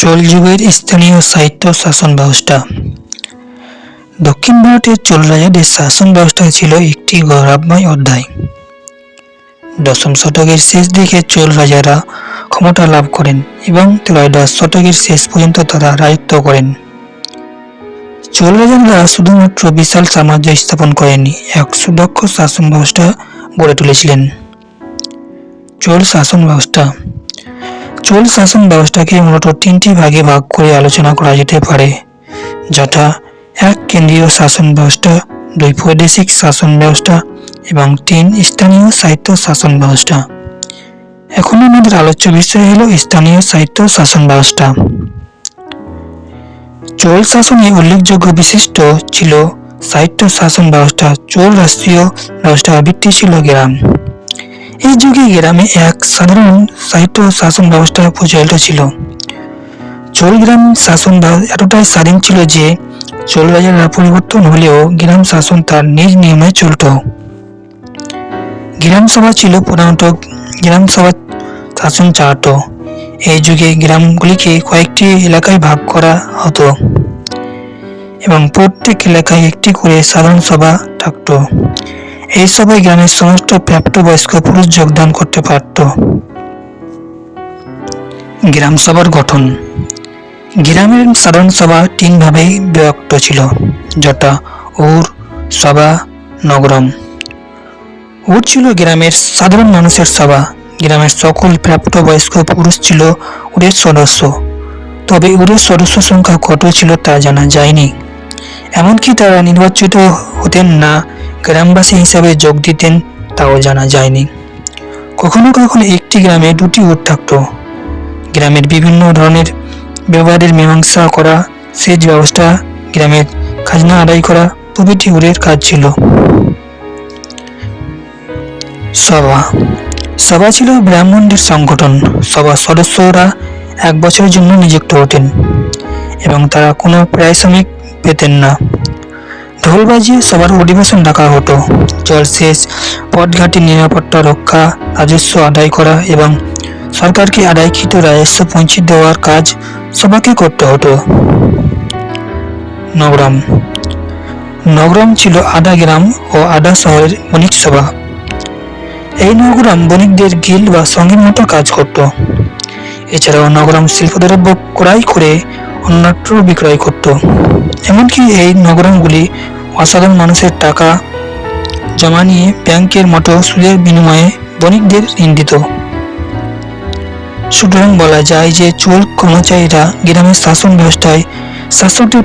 চোল যুগের স্থানীয় সাহিত্য শাসন ব্যবস্থা। দক্ষিণ ভারতের চোল রাজাদের শাসন ব্যবস্থা ছিল একটি গৌরবময় অধ্যায়। দশম শতকের শেষ দিকে চোল রাজারা ক্ষমতা লাভ করেন এবং ত্রয়োদশ শতকের শেষ পর্যন্ত তারা রাজত্ব করেন। চোল রাজারা শুধুমাত্র বিশাল সাম্রাজ্য স্থাপন করেনি এক সুদক্ষ শাসন ব্যবস্থা গড়ে তুলেছিলেন। চোল শাসন ব্যবস্থা চোল শাসন ব্যবস্থাকে মূলত তিনটি ভাগে ভাগ করে আলোচনা করা যেতে পারে। যথা এক কেন্দ্রীয় শাসন ব্যবস্থা, দুই বৈদেশিক শাসন ব্যবস্থা এবং তিন স্থানীয় সাহিত্য শাসন ব্যবস্থা। এখন আমাদের আলোচ্য বিষয় হল স্থানীয় সাহিত্য শাসন ব্যবস্থা। চোল শাসনে উল্লেখযোগ্য বিশিষ্ট ছিল সাহিত্য শাসন ব্যবস্থা, চোল রাষ্ট্রীয় ব্যবস্থা ভিত্তি ছিল গ্রাম। এই যুগে গ্রামে এক সাধারণ সাহিত্য শাসন ব্যবস্থা প্রচলিত ছিল। চোল গ্রাম শাসন এতটাই স্বাধীন ছিল যে চোল রাজারা পরিবর্তন হলেও গ্রাম শাসন তার নিজ নিয়মে চলত। গ্রাম সভা ছিল প্রধানত গ্রাম সভা শাসন চালাত। এই যুগে গ্রামগুলিকে কয়েকটি এলাকায় ভাগ করা হতো এবং প্রত্যেক এলাকায় একটি করে সাধারণ সভা থাকতো। এই সভায় গ্রামের সমস্ত প্রাপ্তবয়স্ক পুরুষ যোগদান করতে পারত। গ্রাম সভার গঠন। গ্রামের সাধারণ সভা তিন ভাবে বিভক্ত ছিল, যথা উর, সভা, নগরম। উর ছিল গ্রামের সাধারণ মানুষের সভা, গ্রামের সকল প্রাপ্তবয়স্ক পুরুষ ছিল উরের সদস্য। তবে উরের সদস্য সংখ্যা কত ছিল তা জানা যায়নি। এমনকি তারা নির্বাচিত হতেন না গ্রামবাসী হিসাবে যোগ দিতেন, তাও জানা যায়নি। কখনো কখনো একটি গ্রামে দুটি উট থাকত। গ্রামের বিভিন্ন ধরনের ব্যবহারের মীমাংসা করা, সেচ ব্যবস্থা, গ্রামের খাজনা আদায় করা প্রভৃতি উরের কাজ ছিল। সভা। সভা ছিল ব্রাহ্মণদের সংগঠন। সভা সদস্যরা এক বছরের জন্য নিযুক্ত হতেন এবং তারা কোনো পারিশ্রমিক পেতেন না। ঢোল বাজিয়ে সবার অধিবেশন ডাকা হতো। জলসেচ পথঘাটের নিরাপত্তা রক্ষা, রাজস্ব আদায় করা এবং সরকারকে আদায়কৃত রাজস্ব পৌঁছে দেওয়ার কাজ সবাইকে করতে হতো। নগরম নগরম ছিল আধা গ্রাম ও আধা শহরের বণিক সভা। এই নগরম বণিকদের গিল বা সঙ্গীর মতো কাজ করত। এছাড়াও নগরম শিল্পদ্রব্য ক্রয় করে অন্যত্র বিক্রয় করত। এমনকি এই নগরমগুলি অসাধারণ মানুষের টাকা জমা নিয়ে ব্যাংকের মতো সুদের বিনিময়ে বণিকদের ঋণ দিত সুতরাং বলা যায় যে চোর কর্মচারীরা গ্রামের শাসন ব্যবস্থায় শাসকদের